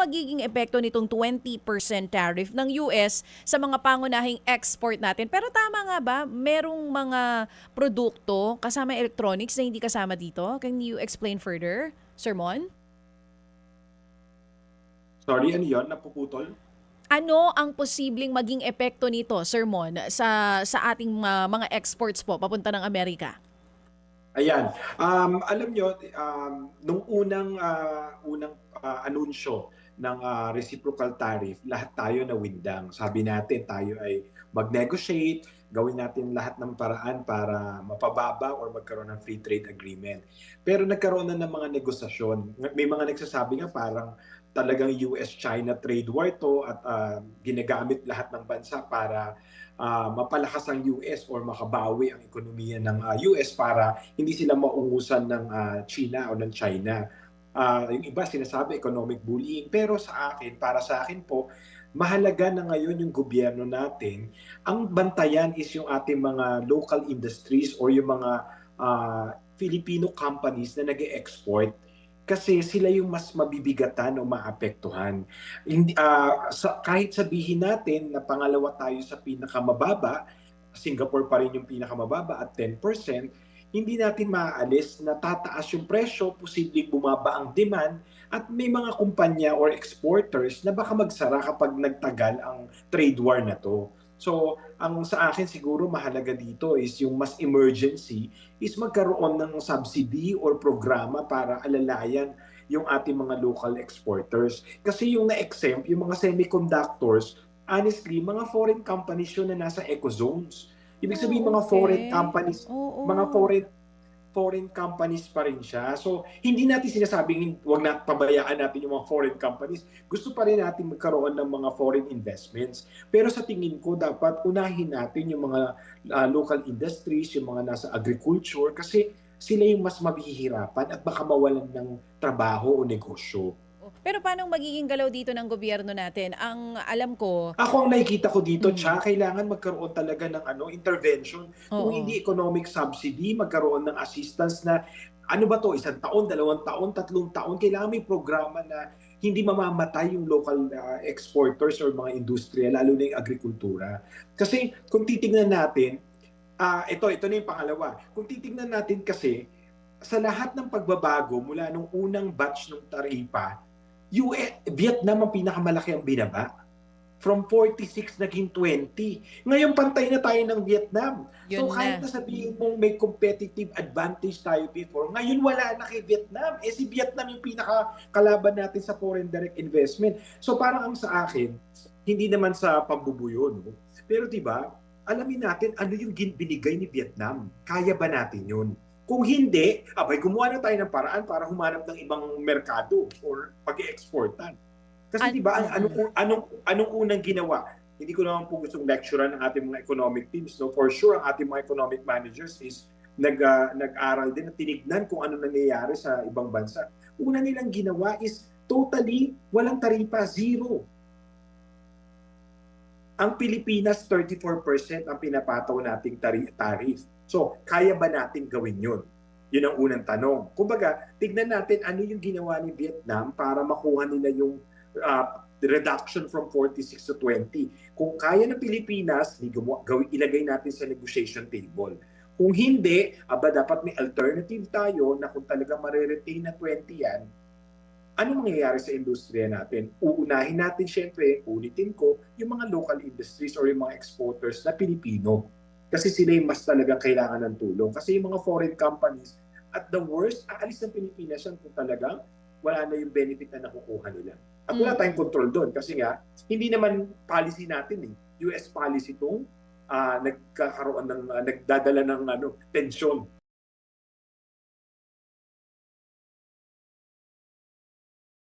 magiging epekto nitong 20% tariff ng US sa mga pangunahing export natin? Pero tama nga ba, merong mga produkto kasama electronics na hindi kasama dito? Can you explain further, Sir Mon? Sorry, ano yun? Napuputol? Ano ang posibleng maging epekto nito, Sir Mon, sa, sa ating uh, mga exports po papunta ng Amerika? Ayan. Um, alam nyo, um, nung unang, ah, unang ah, anunsyo ng ah, reciprocal tariff, lahat tayo na windang. Sabi natin, tayo ay mag-negotiate, gawin natin lahat ng paraan para mapababa or magkaroon ng free trade agreement. Pero nagkaroon na ng mga negosasyon. May mga nagsasabi nga parang talagang US-China trade war to at ah, ginagamit lahat ng bansa para ah, mapalakas ang US or makabawi ang ekonomiya ng ah, US para hindi sila maungusan ng ah, China o ng China. Ah, yung iba sinasabi economic bullying pero sa akin, para sa akin po, mahalaga na ngayon yung gobyerno natin. Ang bantayan is yung ating mga local industries or yung mga ah, Filipino companies na nag export kasi sila yung mas mabibigatan o maapektuhan. Hindi, ah, sa, kahit sabihin natin na pangalawa tayo sa pinakamababa, Singapore pa rin yung pinakamababa at 10%, hindi natin maaalis na tataas yung presyo, posibleng bumaba ang demand, at may mga kumpanya or exporters na baka magsara kapag nagtagal ang trade war na to. So, ang sa akin siguro mahalaga dito is yung mas emergency is magkaroon ng subsidy or programa para alalayan yung ating mga local exporters. Kasi yung na-exempt, yung mga semiconductors, honestly, mga foreign companies yun na nasa eco zones. Ibig sabihin Oh, mga foreign okay. companies, Oo. mga foreign foreign companies pa rin siya. So, hindi natin sinasabing wag na pabayaan natin yung mga foreign companies. Gusto pa rin natin magkaroon ng mga foreign investments. Pero sa tingin ko, dapat unahin natin yung mga ah, local industries, yung mga nasa agriculture, kasi sila yung mas mabihirapan at baka mawalan ng trabaho o negosyo. Pero paano magiging galaw dito ng gobyerno natin? Ang alam ko, Ako ang nakikita ko dito, Mm. tsaka kailangan magkaroon talaga ng ano intervention. Kung Oo. hindi economic subsidy, magkaroon ng assistance na ano ba to, isang taon, dalawang taon, tatlong taon, kailangan may programa na hindi mamamatay yung local uh, exporters or mga industriya, lalo na yung agrikultura. Kasi kung titingnan natin, ah ito, ito na yung pangalawa. Kung titingnan natin kasi, sa lahat ng pagbabago mula nung unang batch ng taripa, US, Vietnam ang pinakamalaki ang binaba. From 46 naging 20. Ngayon pantay na tayo ng Vietnam. Yun so kahit na. na sabihin mong may competitive advantage tayo before, ngayon wala na kay Vietnam. Eh si Vietnam yung pinakakalaban natin sa foreign direct investment. So parang ang sa akin, hindi naman sa pambubuyo, no? Pero 'di ba? Alamin natin ano yung binigay ni Vietnam. Kaya ba natin 'yun? Kung hindi, abay gumawa na tayo ng paraan para humanap ng ibang merkado or pag-exportan. Kasi An- 'di ba ang- anong anong anong unang ginawa? Hindi ko naman po gustong lecturean ng ating mga economic teams. No, for sure ang ating mga economic managers is nag ah, nag-aral din at tinignan kung ano nangyayari sa ibang bansa. Una nilang ginawa is totally walang taripa, zero. Ang Pilipinas 34% ang pinapataw nating tari- tariff. So, kaya ba natin gawin 'yun? Yun ang unang tanong. Kumbaga, tignan natin ano yung ginawa ni Vietnam para makuha nila yung uh, reduction from 46 to 20. Kung kaya ng Pilipinas, ilagay natin sa negotiation table. Kung hindi, aba dapat may alternative tayo na kung talaga mariretain na 20 yan, ano mangyayari sa industriya natin? Uunahin natin syempre, ulitin ko, yung mga local industries or yung mga exporters na Pilipino. Kasi sila yung mas talagang kailangan ng tulong. Kasi yung mga foreign companies, at the worst, aalis ng Pilipinas yan kung talagang wala na yung benefit na nakukuha nila. At wala Mm. tayong control doon kasi nga, hindi naman policy natin eh. US policy itong ah, nagkakaroon ng, ah, nagdadala ng ano, tensyon